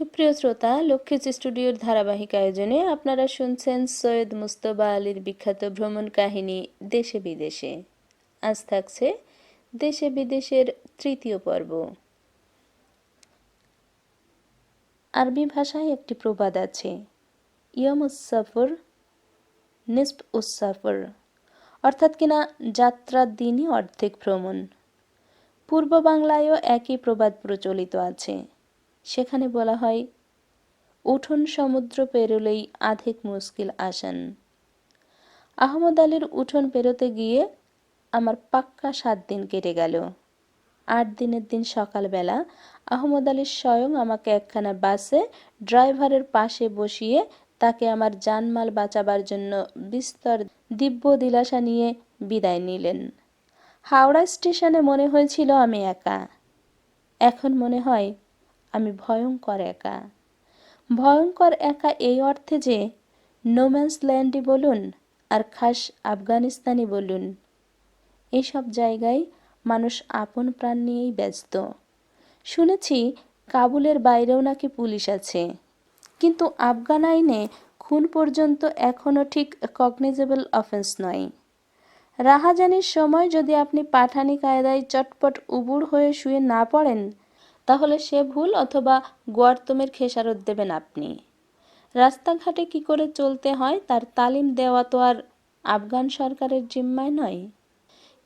সুপ্রিয় শ্রোতা লক্ষ্মীজ স্টুডিওর ধারাবাহিক আয়োজনে আপনারা শুনছেন সৈয়দ মুস্তবা আলীর বিখ্যাত ভ্রমণ কাহিনী দেশে বিদেশে। আজ থাকছে দেশে বিদেশের তৃতীয় পর্ব। আরবি ভাষায় একটি প্রবাদ আছে, ইয়ম উসাফর নিসপ উসাফর অর্থাৎ কিনা যাত্রার দিনই অর্ধেক ভ্রমণ। পূর্ব বাংলায়ও একই প্রবাদ প্রচলিত আছে। সেখানে বলা হয়, উঠোন সমুদ্র পেরোলেই আধিক মুশকিল আসেন। আহমদ আলীর উঠোন পেরোতে গিয়ে আমার পাক্কা সাত দিন কেটে গেল। আট দিনের দিন সকালবেলা আহমদ আলী স্বয়ং আমাকে একখানা বাসে ড্রাইভারের পাশে বসিয়ে তাকে আমার জানমাল বাঁচাবার জন্য বিস্তর দিব্য দিলাসা নিয়ে বিদায় নিলেন। হাওড়া স্টেশনে মনে হয়েছিল আমি একা। এখন মনে হয় আমি ভয়ঙ্কর একা। ভয়ঙ্কর একা এই অর্থে যে নোম্যান্স ল্যান্ডই বলুন আর খাস আফগানিস্তানি বলুন। এইসব জায়গায় মানুষ আপন প্রাণ নিয়েই ব্যস্ত। শুনেছি কাবুলের বাইরেও নাকি পুলিশ আছে। কিন্তু আফগান আইনে খুন পর্যন্ত এখনও ঠিক কগনিজেবল অফেন্স নয়। রাহাজানির সময় যদি আপনি পাঠানি কায়দায় চটপট উবুড় হয়ে শুয়ে না পড়েন তাহলে সে ভুল অথবা গোয়ার্তমের খেসারত দেবেন আপনি। রাস্তাঘাটে কি করে চলতে হয় তার তালিম দেওয়া তো আর আফগান সরকারের জিম্মায় নয়।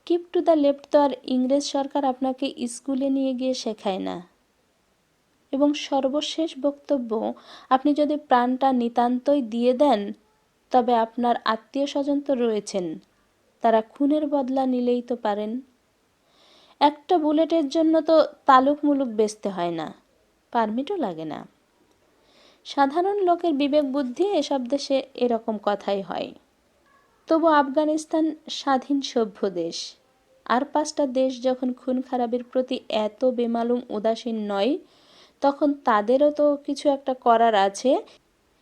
কিপ টু দ্য লেফট তো আর ইংরেজ সরকার আপনাকে স্কুলে নিয়ে গিয়ে শেখায় না। এবং সর্বশেষ বক্তব্য, আপনি যদি প্রাণটা নিতান্তই দিয়ে দেন, তবে আপনার আত্মীয় স্বজন তো রয়েছেন, তারা খুনের বদলা নিলেই তো পারেন। একটা বুলেটের জন্য তো তালুক মুলুক বেচতে হয় না, পারমিটও লাগে না। সাধারণ লোকের বিবেক বুদ্ধি এসব দেশে এরকম কথাই হয়। তবু আফগানিস্তান স্বাধীন সভ্য দেশ, আর পাঁচটা দেশ যখন খুন খারাপের প্রতি এত বেমালুম উদাসীন নয়, তখন তাদেরও তো কিছু একটা করার আছে।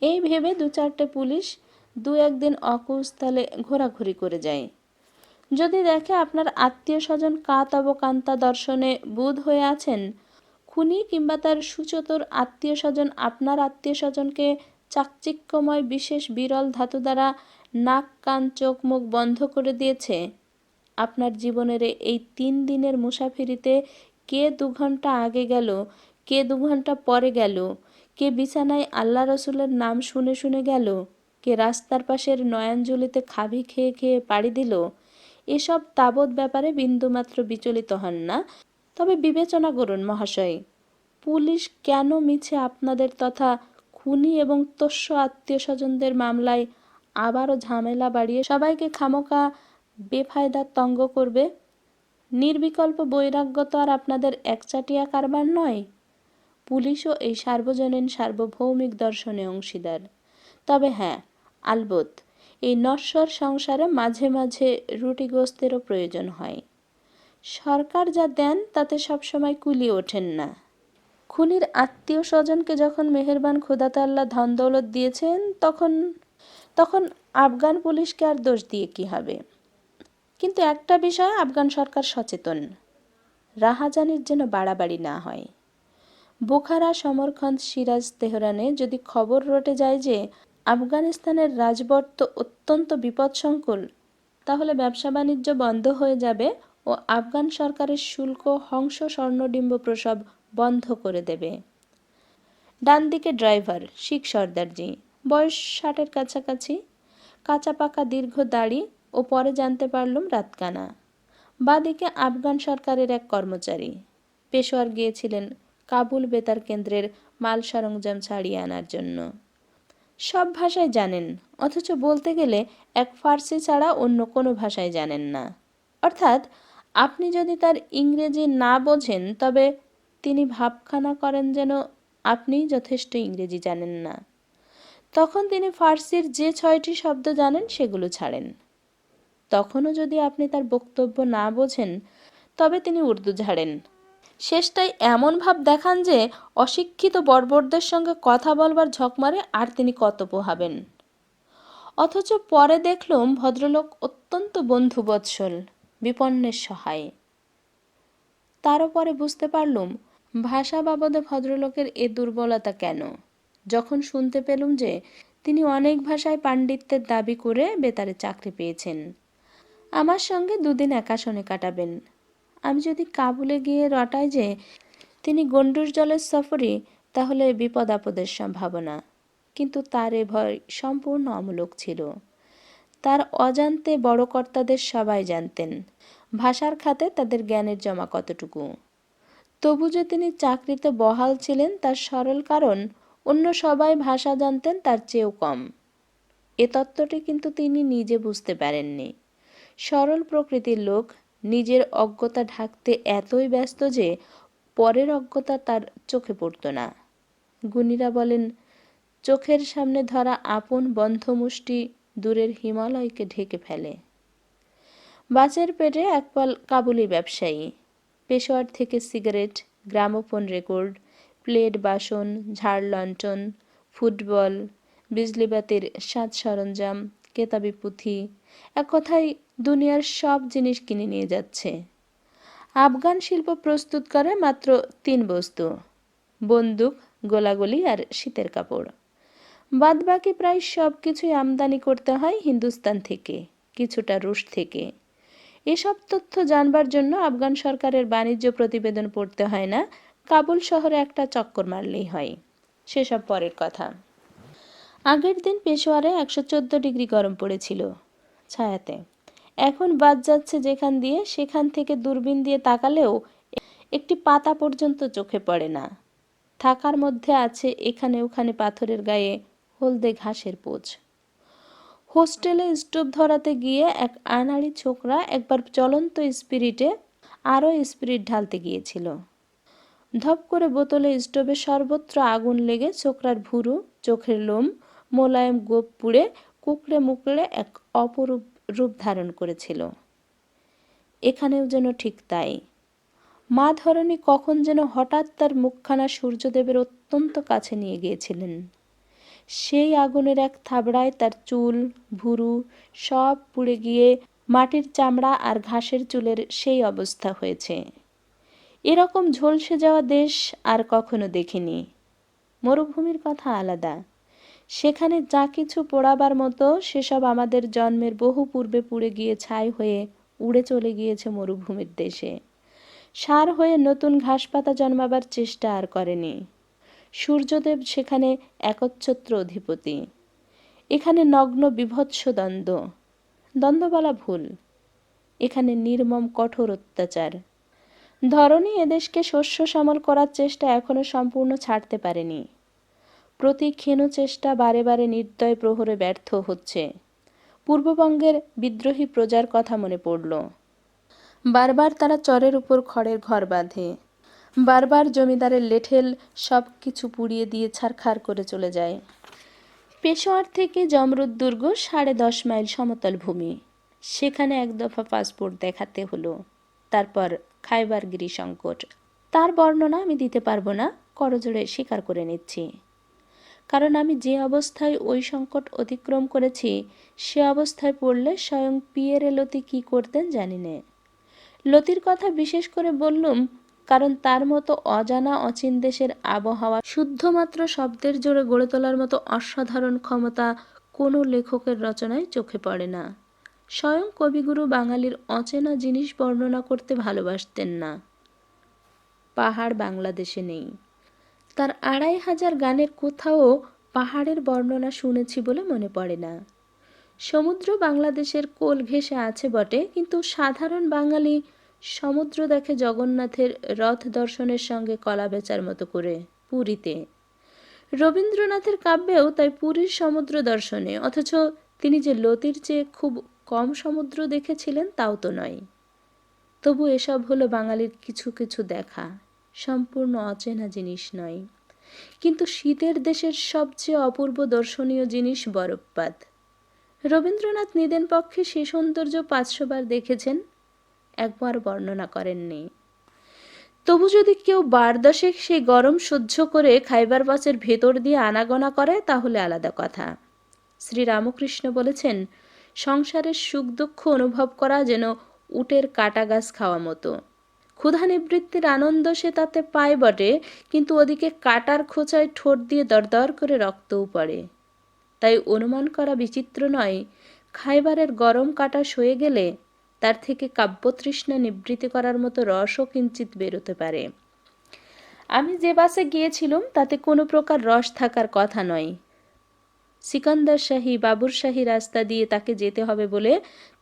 এই ভেবে দু চারটে পুলিশ দু একদিন অকুস্থলে ঘোরাঘুরি করে যায়। যদি দেখে আপনার আত্মীয় স্বজন কাতব কান্তা দর্শনে বুধ হয়ে আছেন, খুনি কিংবা তার সুচতুর আত্মীয় স্বজন আপনার আত্মীয় স্বজনকে চাকচিক্যময় বিশেষ বিরল ধাতু দ্বারা নাক, কান, চোখ, মুখ বন্ধ করে দিয়েছে। আপনার জীবনের এই তিন দিনের মুসাফিরিতে কে দু ঘণ্টা আগে গেল, কে দু ঘণ্টা পরে গেল, কে বিছানায় আল্লাহ রসুলের নাম শুনে শুনে গেল, কে রাস্তার পাশের নয়াঞ্জলিতে খাবি খেয়ে খেয়ে পাড়ি দিল এসব তাবৎ ব্যাপারে বিন্দুমাত্র বিচলিত হন না। তবে বিবেচনা করুন, মহাশয়, পুলিশ কেন মিছে আপনাদের তথা খুনি এবং তস্য আত্মীয় স্বজনদের মামলায় আবারও ঝামেলা বাড়িয়ে সবাইকে খামোকা বেফায়দা তঙ্গ করবে? নির্বিকল্প বৈরাগ্য তো আর আপনাদের একচাটিয়া কারবার নয়। পুলিশও এই সার্বজনীন সার্বভৌমিক দর্শনে অংশীদার। তবে হ্যাঁ আলবত এই নশ্বর সংসারে মাঝে মাঝে রুটি গোস্তেরও প্রয়োজন হয়। সরকার যা দেন, তাতে সবসময় কুলিয়ে ওঠেন না। খুনির আত্মীয় স্বজনকে যখন মেহেরবান খোদাতাল্লাহ ধন দৌলত দিয়েছেন, তখন তখন আফগান পুলিশকে আর দোষ দিয়ে কি হবে? কিন্তু একটা বিষয় আফগান সরকার সচেতন। রাহাজানির যেন বাড়াবাড়ি না হয়। বোখারা, সমরখন্দ, সিরাজ, তেহরানে যদি খবর রটে যায় যে আফগানিস্তানের রাজবর্ত অত্যন্ত বিপদসংকুল, তাহলে ব্যবসা বাণিজ্য বন্ধ হয়ে যাবে ও আফগান সরকারের শুল্ক, হংস, স্বর্ণডিম্ব প্রসব বন্ধ করে দেবে। ডান দিকে ড্রাইভার শিখ সর্দারজি, বয়স ষাটের কাছাকাছি, কাঁচা পাকা দীর্ঘ দাড়ি ও পরে জানতে পারলুম রাতকানা। বাদিকে আফগান সরকারের এক কর্মচারী, পেশোয়ার গিয়েছিলেন কাবুল বেতার কেন্দ্রের মাল সরঞ্জাম ছাড়িয়ে আনার জন্য। সব ভাষায় জানেন, অথচ বলতে গেলে এক ফার্সি ছাড়া অন্য কোনো ভাষায় জানেন না। অর্থাৎ আপনি যদি তার ইংরেজি না বোঝেন, তবে তিনি ভাবখানা করেন যেন আপনিই যথেষ্ট ইংরেজি জানেন না। তখন তিনি ফার্সির যে ছয়টি শব্দ জানেন, সেগুলো ছাড়েন। তখনও যদি আপনি তার বক্তব্য না বোঝেন, তবে তিনি উর্দু ঝাড়েন শেষটাই এমন ভাব দেখান যে অশিক্ষিত বর্বরদের সঙ্গে কথা বলবার ঝকমারে আর তিনি কত পোহাবেন অথচ পরে দেখলুম ভদ্রলোক অত্যন্ত বন্ধুবৎসল, বিপন্নের সহায়। তারও পরে বুঝতে পারলুম, ভাষা বাবদে ভদ্রলোকের এ দুর্বলতা কেন? যখন শুনতে পেলুম যে তিনি অনেক ভাষায় পাণ্ডিত্যের দাবি করে বেতারে চাকরি পেয়েছেন। আমার সঙ্গে দুদিন একাশনে কাটাবেন। আমি যদি কাবুলে গিয়ে রটাই যে তিনি গন্ডুর জলের সফরে, তাহলে বিপদ আপদের সম্ভাবনা। কিন্তু তার এ ভয় সম্পূর্ণ অমূলক ছিল। তার অজান্তে বড় কর্তাদের সবাই জানতেন, ভাষার খাতে তাদের জ্ঞানের জমা কতটুকু। তবু যে তিনি চাকরিতে বহাল ছিলেন, তার সরল কারণ অন্য সবাই ভাষা জানতেন, তার চেয়েও কম। এ তত্ত্বটি কিন্তু তিনি নিজে বুঝতে পারেননি। সরল প্রকৃতির লোক নিজের অজ্ঞতা ঢাকতে এতই ব্যস্ত যে পরের অজ্ঞতা তার চোখে পড়ত না। গুণীরা বলেন, চোখের সামনে ধরা আপন বন্ধমুষ্টি দূরের হিমালয়কে ঢেকে ফেলে। বাচের পেটে একপাল কাবুলি ব্যবসায়ী, পেশোয়ার থেকে সিগারেট, গ্রামোফোন রেকর্ড, প্লেট বাসন, ঝাড় লণ্ঠন, ফুটবল, বিজলিবাতির সাজ সরঞ্জাম, কেতাবি পুঁথি এক কথায় দুনিয়ার সব জিনিস কিনে নিয়ে যাচ্ছে। আফগান শিল্প প্রস্তুত করে মাত্র তিন বস্তু, বন্দুক, গোলাগুলি আর শীতের কাপড়। বাদবাকি প্রায় সব কিছুই আমদানি করতে হয় হিন্দুস্তান থেকে, কিছুটা রুশ থেকে। এসব তথ্য জানবার জন্য আফগান সরকারের বাণিজ্য প্রতিবেদন পড়তে হয় না, কাবুল শহরে একটা চক্কর মারলেই হয়। সেসব পরের কথা। আগের দিন পেশোয়ারে একশো চোদ্দ ডিগ্রি গরম পড়েছিল ছায়াতে। এখন বাদ যাচ্ছে যেখান দিয়ে, সেখান থেকে দূরবীন দিয়ে তাকালেও একটি পাতা পর্যন্ত চোখে পড়ে না। থাকার মধ্যে আছে এখানে ওখানে পাথরের গায়ে হলদে ঘাসের পোচ। হোস্টেলে স্টোভ ধরাতে গিয়ে এক আনাড়ি ছোকরা একবার চলন্ত স্পিরিটে আরও স্পিরিট ঢালতে গিয়েছিল। ধপ করে বোতলে স্টোভে সর্বত্র আগুন লেগে ছোকরার ভুরু, চোখের লোম, মোলায়েম গোপ পুড়ে কুকড়ে মুকড়ে এক অপরূপ রূপ ধারণ করেছিল। এখানেও যেন ঠিক তাই। মা ধরণী কখন যেন হঠাৎ তার মুখখানা সূর্যদেবের অত্যন্ত কাছে নিয়ে গিয়েছিলেন। সেই আগুনের এক থাবড়ায় তার চুল, ভুরু সব পুড়ে গিয়ে মাটির চামড়া আর ঘাসের চুলের সেই অবস্থা হয়েছে। এরকম ঝলসে যাওয়া দেশ আর কখনো দেখিনি। মরুভূমির কথা আলাদা। সেখানে যা কিছু পোড়াবার মতো সেসব আমাদের জন্মের বহু পূর্বে পুড়ে গিয়ে ছাই হয়ে উড়ে চলে গিয়েছে মরুভূমির দেশে। সার হয়ে নতুন ঘাসপাতা জন্মাবার চেষ্টা আর করেনি। সূর্যদেব সেখানে একচ্ছত্র অধিপতি। এখানে নগ্ন বিভৎস দ্বন্দ্ব। দ্বন্দ্ব বলা ভুল। এখানে নির্মম কঠোর অত্যাচার। ধরনী এদেশকে শস্য সামল করার চেষ্টা এখনও সম্পূর্ণ ছাড়তে পারেনি। প্রতি ক্ষীণ চেষ্টা বারে বারে নির্দয় প্রহরে ব্যর্থ হচ্ছে। পূর্ববঙ্গের বিদ্রোহী প্রজার কথা মনে পড়ল। বারবার তারা চরের উপর খড়ের ঘর বাঁধে। বারবার জমিদারের লেঠেল সব কিছু পুড়িয়ে দিয়ে ছারখার করে চলে যায়। পেশোয়ার থেকে জমরুদ দুর্গ সাড়ে দশ মাইল সমতল ভূমি। সেখানে এক দফা পাসপোর্ট দেখাতে হলো। তারপর খাইবারগিরি সংকট। তার বর্ণনা আমি দিতে পারব না, করজোড়ে স্বীকার করে নিচ্ছি। কারণ আমি যে অবস্থায় ওই সংকট অতিক্রম করেছি, সে অবস্থায় পড়লে স্বয়ং পিয়েরে লতি কী করতেন জানি নে। লতির কথা বিশেষ করে বললুম, কারণ তার মতো অজানা অচিন দেশের আবহাওয়া, শুদ্ধমাত্র শব্দের জোরে গড়ে তোলার মতো অসাধারণ ক্ষমতা কোনো লেখকের রচনায় চোখে পড়ে না। স্বয়ং কবিগুরু বাঙালির অচেনা জিনিস বর্ণনা করতে ভালোবাসতেন না। পাহাড় বাংলাদেশে নেই। তার আড়াই হাজার গানের কোথাও পাহাড়ের বর্ণনা শুনেছি বলে মনে পড়ে না। সমুদ্র বাংলাদেশের কোল ঘেঁষে আছে বটে, কিন্তু সাধারণ বাঙালি সমুদ্র দেখে জগন্নাথের রথ দর্শনের সঙ্গে কলা বেচার মতো করে পুরীতে। রবীন্দ্রনাথের কাব্যেও তাই পুরীর সমুদ্র দর্শনে, অথচ তিনি যে লতির চেয়ে খুব কম সমুদ্র দেখেছিলেন তাও তো নয়। তবু এসব হলো বাঙালির কিছু কিছু দেখা। সম্পূর্ণ অচেনা জিনিস নয়। কিন্তু শীতের দেশের সবচেয়ে অপূর্ব দর্শনীয় জিনিস বরফপাত। রবীন্দ্রনাথ নিদেন পক্ষে সে সৌন্দর্য পাঁচশোবার দেখেছেন, একবার বর্ণনা করেননি। তবু যদি কেউ বার দশেক সেই গরম সহ্য করে খাইবার বাসের ভেতর দিয়ে আনাগোনা করে, তাহলে আলাদা কথা। শ্রী রামকৃষ্ণ বলেছেন, সংসারের সুখ দুঃখ অনুভব করা যেন উটের কাটা গাছ খাওয়া মতো। ক্ষুধা নিবৃত্তির আনন্দ সে তাতে পায় বটে, কিন্তু ওদিকে কাটার খোঁচায় ঠোঁট দিয়ে দরদর করে রক্তও পড়ে। তাই অনুমান করা বিচিত্র নয়, খাইবারের গরম কাটা সয়ে গেলে তার থেকে কাব্যতৃষ্ণা নিবৃত্তি করার মতো রসও কিঞ্চিত বেরোতে পারে। আমি যে বাসে গিয়েছিলাম, তাতে কোনো প্রকার রস থাকার কথা নয়। সিকান্দার শাহী, বাবুর শাহী রাস্তা দিয়ে তাকে যেতে হবে বলে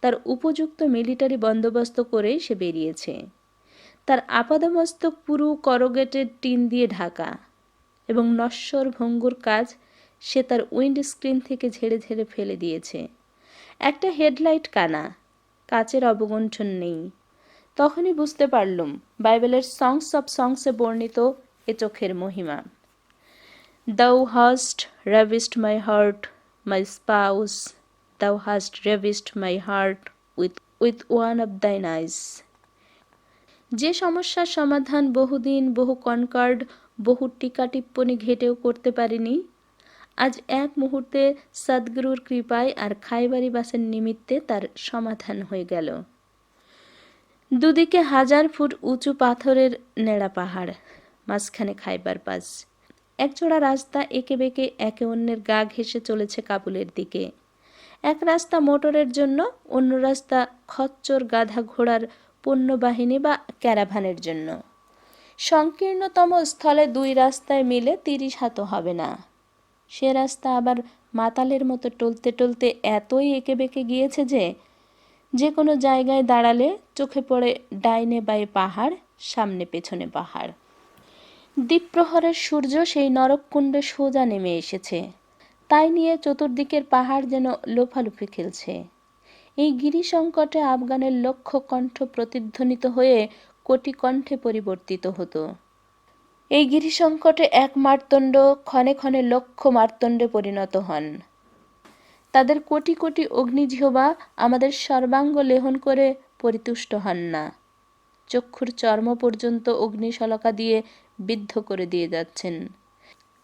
তার উপযুক্ত মিলিটারি বন্দোবস্ত করেই সে বেরিয়েছে। তার আপাদমস্তক পুরু করগেটের টিন দিয়ে ঢাকা এবং নশ্বর ভঙ্গুর কাজ সে তার উইন্ড স্ক্রিন থেকে ঝেড়ে ঝেড়ে ফেলে দিয়েছে। একটা হেডলাইট কানা, কাচের অবগুণ্ঠন নেই। তখনই বুঝতে পারলুম বাইবেলের সংস অব সংসে বর্ণিত এ চোখের মহিমা। দাউ hast ravished my heart my spouse thou hast ravished my heart with with one of thine eyes যে সমস্যার সমাধান বহুদিন, বহু কনকার্ড, বহু টিকা টিপ্পনি ঘেটেও করতে পারিনি, আজ এক মুহূর্তে সদ্গুরুর কৃপায় আর খাইবারি বাসের নিমিত্তে তার সমাধান হয়ে গেল। দুদিকে হাজার ফুট উঁচু পাথরের নেড়া পাহাড়, মাঝখানে খাইবার পাস। একজোড়া রাস্তা একে বেঁকে একে অন্যের গা ঘেঁষে চলেছে কাবুলের দিকে। এক রাস্তা মোটরের জন্য, অন্য রাস্তা খচ্চর গাধা ঘোড়ার পণ্যবাহিনী বা ক্যারাভানের জন্য। সংকীর্ণতম স্থলে দুই রাস্তায় মিলে তিরিশ হাতও হবে না। সে রাস্তা আবার মাতালের মতো টলতে টলতে এতই এঁকে বেঁকে গিয়েছে যে যে কোনো জায়গায় দাঁড়ালে চোখে পড়ে ডাইনে বাই পাহাড়, সামনে পেছনে পাহাড়। দ্বীপ্রহরের সূর্য সেই নরককুণ্ডে সোজা নেমে এসেছে। তাই নিয়ে চতুর্দিকের পাহাড় যেন লোফালুফি খেলছে। এই গিরি সংকটে আফগানের লক্ষ কণ্ঠ প্রতিধ্বনিত হয়ে কোটি কণ্ঠে পরিবর্তিত হতো। এই গিরি সংকটে এক মারতণ্ড, ক্ষণে ক্ষণে লক্ষ মারতণ্ডে পরিণত হন। তাদের কোটি কোটি অগ্নিজিহবা আমাদের সর্বাঙ্গ লেহন করে পরিতুষ্ট হন না। চক্ষুর চর্ম পর্যন্ত অগ্নিশলকা দিয়ে বিদ্ধ করে দিয়ে যাচ্ছেন।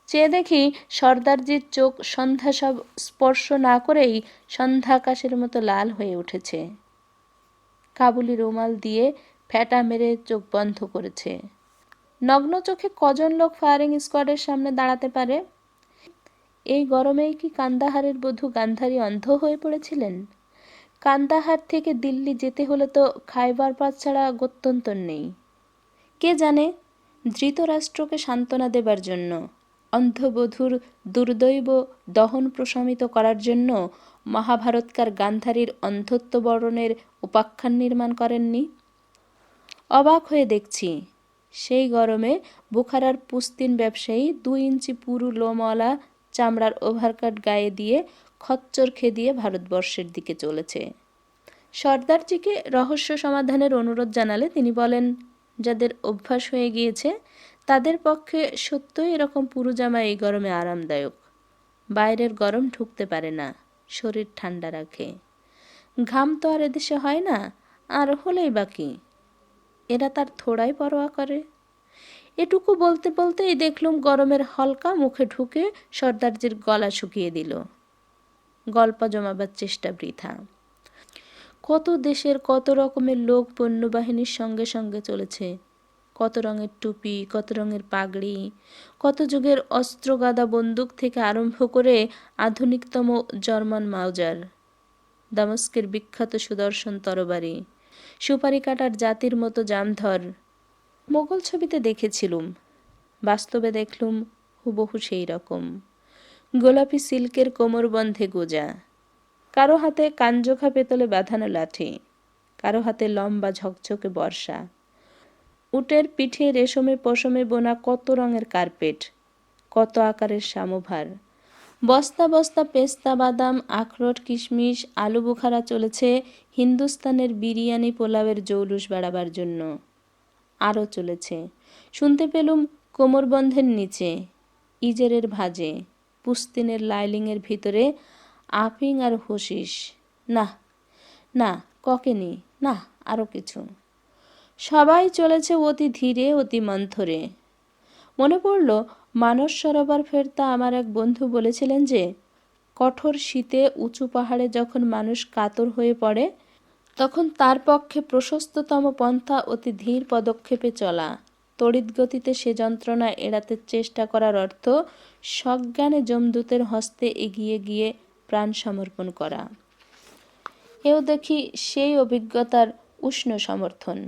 চেয়ে দেখি সর্দারজির চোখ সন্ধ্যা সব স্পর্শ না করেই সন্ধ্যাকাশের মতো লাল হয়ে উঠেছে। কাবুলি রুমাল দিয়ে ফ্যাটা মেরে চোখ বন্ধ করেছে। নগ্ন চোখে কজন লোক ফায়ারিং স্কোয়াডের সামনে দাঁড়াতে পারে? এই গরমেই কি কান্দাহারের বধূ গান্ধারী অন্ধ হয়ে পড়েছিলেন? কান্দাহার থেকে দিল্লি যেতে হলে তো খাইবার পাত ছাড়া গত্যন্তর নেই। কে জানে, ধৃতরাষ্ট্রকে সান্ত্বনা দেবার জন্য অন্ধবধূর দুর্দৈব দহন প্রশমিত করার জন্য মহাভারতকার গান্ধারীর অন্ধত্ব বরণের উপাখ্যান নির্মাণ করেননি? অবাক হয়ে দেখছি, সেই গরমে বুখারার পুস্তিন ব্যবসায়ী দুই ইঞ্চি পুরু লোমওয়ালা চামড়ার ওভারকাট গায়ে দিয়ে খচ্চর খেদিয়ে ভারতবর্ষের দিকে চলেছে। সর্দারজিকে রহস্য সমাধানের অনুরোধ জানালে তিনি বলেন, যাদের অভ্যাস হয়ে গিয়েছে তাদের পক্ষে সত্যই এরকম পুরু জামা এই গরমে আরামদায়ক। বাইরের গরম ঢুকতে পারে না, শরীর ঠান্ডা রাখে। ঘাম তো আর এদেশে হয় না, আর হলেই বাকি এরা তার থোড়াই পরোয়া করে। এটুকু বলতে বলতেই দেখলুম গরমের হলকা মুখে ঢুকে সর্দারজির গলা শুকিয়ে দিল। গল্প জমাবার চেষ্টা বৃথা। কত দেশের কত রকমের লোক পণ্যবাহিনীর সঙ্গে সঙ্গে চলেছে। কত রঙের টুপি, কত রঙের পাগড়ি, কত যুগের অস্ত্র গাদা বন্দুক থেকে আরম্ভ করে আধুনিকতম জার্মান মাউজার। দামস্কের বিখ্যাত সুদর্শন তরবারি, সুপারি কাটার জাতির মতো জামধর। মোগল ছবিতে দেখেছিলুম, বাস্তবে দেখলুম হুবহু সেই রকম। গোলাপি সিল্কের কোমরবন্ধে গোজা, কারও হাতে কাঞ্জোখা পেতলে বাঁধানো লাঠি, কারও হাতে লম্বা ঝকঝকে বর্ষা। উটের পিঠে রেশমে পশমে বোনা কত রঙের কার্পেট, কত আকারের সামোভার। বস্তা বস্তা পেস্তা বাদাম, আখরোট, কিশমিশ, আলু বুখারা চলেছে হিন্দুস্তানের বিরিয়ানি পোলাওয়ের জৌলুস বাড়াবার জন্য। আরও চলেছে। শুনতে পেলুম কোমরবন্ধের নিচে, ইজেরের ভাজে, পুস্তিনের লাইলিংয়ের ভিতরে আফিং আর হশিস না না, ককেনি না আরও কিছু। সবাই চলেছে অতি ধীরে, অতি মন্থরে। মনে পড়ল, মানস সরোবর ফেরতা আমার এক বন্ধু বলেছিলেন যে, কঠোর শীতে উঁচু পাহাড়ে যখন মানুষ কাতর হয়ে পড়ে, তখন তার পক্ষে প্রশস্ততম পন্থা অতি ধীর পদক্ষেপে চলা। তড়িৎ গতিতে সে যন্ত্রণা এড়াতে চেষ্টা করার অর্থ, সজ্ঞানে যমদূতের হস্তে এগিয়ে গিয়ে প্রাণ সমর্পণ করা। এও দেখি সেই অভিজ্ঞতার উষ্ণ সমর্থন।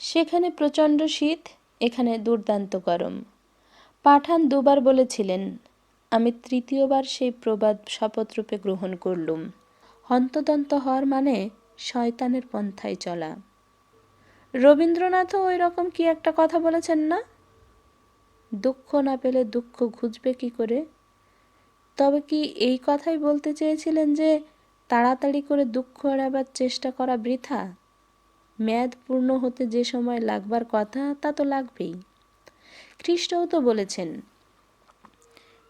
সেখানে প্রচণ্ড শীত, এখানে দুর্দান্ত গরম। পাঠান দুবার বলেছিলেন, আমি তৃতীয়বার সেই প্রবাদ শপথরূপে গ্রহণ করলুম। হন্তদন্ত হওয়ার মানে শয়তানের পন্থায় চলা। রবীন্দ্রনাথও ওই রকম কি একটা কথা বলেছেন না? দুঃখ না পেলে দুঃখ ঘুচবে কি করে? তবে কি এই কথাই বলতে চেয়েছিলেন যে তাড়াতাড়ি করে দুঃখ এড়াবার চেষ্টা করা বৃথা? ম্যাদ পূর্ণ হতে যে সময় লাগবার কথা, তা তো লাগবেই। খ্রিস্টও তো বলেছেন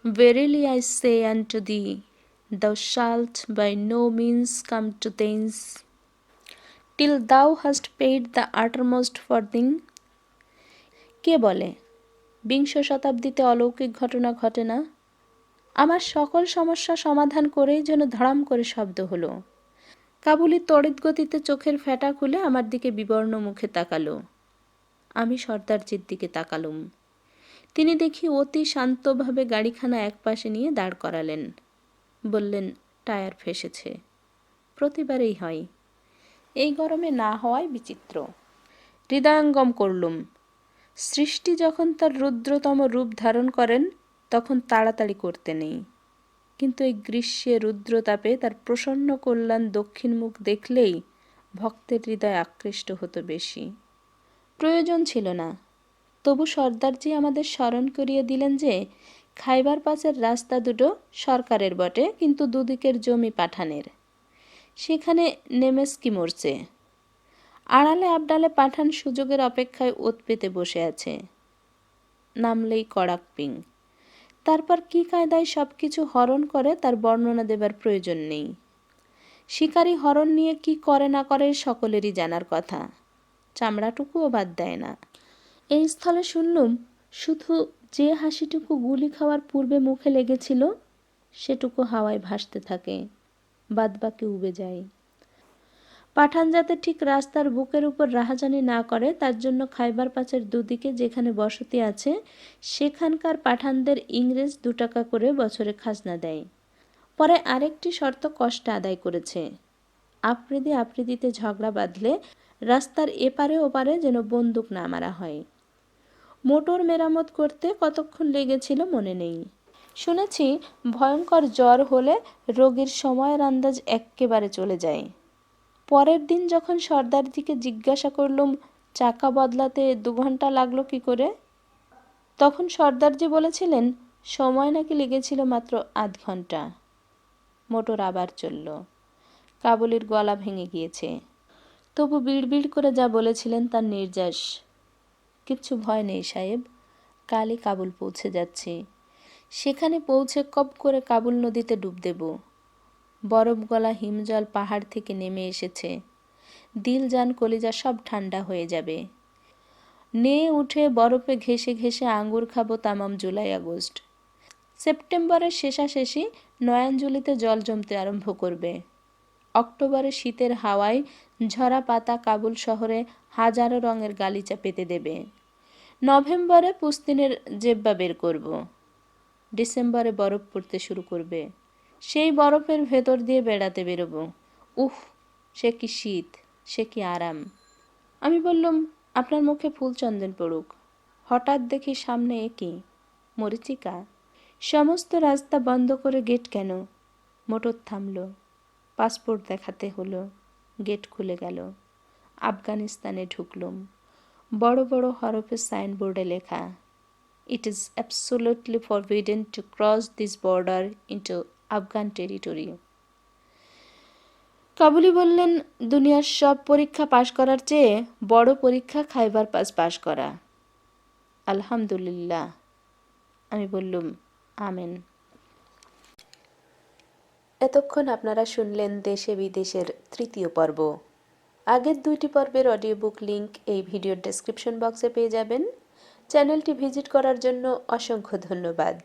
verily I say unto thee the shalt by no means come to thence till thou hast paid the uttermost farthing কে বলে, বিংশ শতাব্দীতে অলৌকিক ঘটনা ঘটে না? আমার সকল সমস্যা সমাধান করেই যেন ধড়াম করে শব্দ হলো। কাবুলি তড়িৎ গতিতে চোখের ফেটা খুলে আমার দিকে বিবর্ণ মুখে তাকালো। আমি সর্দারজির দিকে তাকালুম। তিনি দেখি অতি শান্তভাবে গাড়িখানা একপাশে নিয়ে দাঁড় করালেন। বললেন, টায়ার ফেসেছে। প্রতিবারেই হয়। এই গরমে না হওয়ায় বিচিত্র। হৃদয়ঙ্গম করলুম। সৃষ্টি যখন তার রুদ্রতম রূপ ধারণ করেন, তখন তাড়াতাড়ি করতে নেই। কিন্তু এই গ্রীষ্মে রুদ্রতাপে তার প্রসন্ন কল্যাণ দক্ষিণ মুখ দেখলেই ভক্তের হৃদয় আকৃষ্ট হতো বেশি। প্রয়োজন ছিল না। তবু সর্দারজি আমাদের স্মরণ করিয়ে দিলেন যে, খাইবার পাশের রাস্তা দুটো সরকারের বটে, কিন্তু দুদিকের জমি পাঠানের। সেখানে নেমেস্কি মরছে। আড়ালে আবডালে পাঠান সুযোগের অপেক্ষায় ওত পেতে বসে আছে। নামলেই কড়াক পিং। তারপর কি কায়দায় সব কিছু হরণ করে তার বর্ণনা দেবার প্রয়োজন নেই। শিকারী হরণ নিয়ে কি করে না করে সকলেরই জানার কথা। চামড়াটুকুও বাদ দেয় না। এই স্থলে শুনলুম, শুধু যে হাসিটুকু গুলি খাওয়ার পূর্বে মুখে লেগেছিল, সেটুকু হাওয়ায় ভাসতে থাকে, বাদবাকি উবে যায়। পাঠান যাতে ঠিক রাস্তার বুকের উপর রাহাজানি না করে, তার জন্য খাইবার পাচের দুদিকে যেখানে বসতি আছে, সেখানকার পাঠানদের ইংরেজ দু টাকা করে বছরে খাজনা দেয়। পরে আরেকটি শর্ত কষ্ট আদায় করেছে। আফ্রিদি আফ্রিদিতে ঝগড়া বাঁধলে রাস্তার এপারে ওপারে যেন বন্দুক না মারা হয়। মোটর মেরামত করতে কতক্ষণ লেগেছিল মনে নেই। শুনেছি ভয়ঙ্কর জ্বর হলে রোগীর সময়ের আন্দাজ এক্কেবারে চলে যায়। পরের দিন যখন সর্দারজিকে জিজ্ঞাসা করলুম, চাকা বদলাতে দু ঘণ্টা লাগল কি করে? তখন সর্দারজি বলেছিলেন, সময় নাকি লেগেছিল মাত্র আধ ঘণ্টা। মোটর আবার চলল। কাবুলির গলা ভেঙে গিয়েছে। তবু বিড়বিড় করে যা বলেছিলেন তার নির্যাস। কিচ্ছু ভয় নেই সাহেব, কালই কাবুল পৌঁছে যাচ্ছি। সেখানে পৌঁছে কব করে কাবুল নদীতে ডুব দেব। বরফ গলা হিমজল পাহাড় থেকে নেমে এসেছে। দিল যান কলিজা সব ঠান্ডা হয়ে যাবে। নে উঠে বরফে ঘেসে ঘেসে আঙ্গুর খাব তামাম জুলাই আগস্ট। সেপ্টেম্বরের শেষাশেষি নয়াঞ্জলিতে জল জমতে আরম্ভ করবে। অক্টোবরে শীতের হাওয়ায় ঝরা পাতা কাবুল শহরে হাজারো রঙের গালিচা পেতে দেবে। নভেম্বরে পুস্তিনের জেব্বা বের করব। ডিসেম্বরে বরফ পড়তে শুরু করবে। সেই বরফের ভেতর দিয়ে বেড়াতে বেরোবো। উহ সে কি শীত, সে কি আরাম। আমি বললাম, আপনার মুখে ফুল চন্দন পড়ুক। হঠাৎ দেখি সামনে একই মরিচিকা। সমস্ত রাস্তা বন্ধ করে গেট কেন? মোটর থামল। পাসপোর্ট দেখাতে হলো। গেট খুলে গেল। আফগানিস্তানে ঢুকলুম। বড় বড় হরফে সাইনবোর্ডে লেখা it is absolutely forbidden to cross this border into Afghan territory কাবুলি বললেন, দুনিয়ার সব পরীক্ষা পাশ করার চেয়ে বড় পরীক্ষা খাইবার পাস পাশ করা। আলহামদুলিল্লাহ। আমি বললুম, আমেন। এতক্ষণ আপনারা শুনলেন দেশে বিদেশের তৃতীয় পর্ব। আগের দুইটি পর্বের অডিও বুক লিঙ্ক এই ভিডিওর ডেসক্রিপশন বক্সে পেয়ে যাবেন। চ্যানেলটি ভিজিট করার জন্য অসংখ্য ধন্যবাদ।